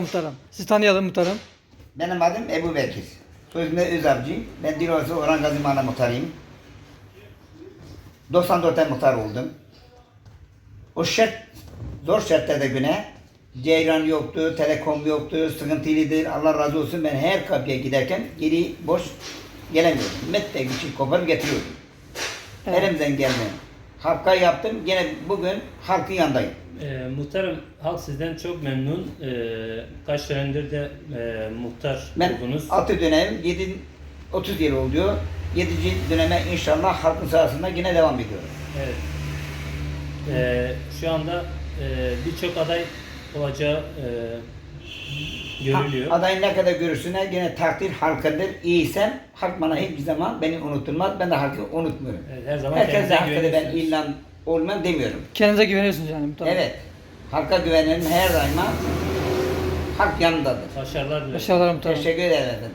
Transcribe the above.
Muhtarım. Sizi tanıyalım muhtarım. Benim adım Ebu Bekir. Soyadım da Özavcı. Ben Dilovası Orhan Gazi Mahalle muhtarıyım. 94'te muhtar oldum. O şart, zor şartlarda güne ceyran yoktu, telekom yoktu, sıkıntılıdır. Allah razı olsun ben her kapıya giderken geri boş gelemiyordum. Mette bir şey koparıp getiriyordum. Evet. Elimden geldi. Halka yaptım. Gene bugün halkın yanındayım. Ee, muhtarım halk sizden çok memnun. Ee, kaç dönemdir de e, muhtar Ben oldunuz. 6 dönem, 7 30 yıl oluyor. 7. döneme inşallah halkın sahasında yine devam ediyorum. Evet. Ee, şu anda e, birçok aday olacağı e, görülüyor. Ha, Adayın ne kadar görürsünler yine takdir halkadır. İyiysem halk bana hiçbir zaman beni unutturmaz. Ben de halkı unutmuyorum. Evet, her zaman Herkes de ben ilan olmam demiyorum. Kendinize güveniyorsunuz yani muhtarım. Evet. Halka güvenelim her daima halk yanındadır. Başarılar dilerim. Başarılar muhtarım. Teşekkür ederim.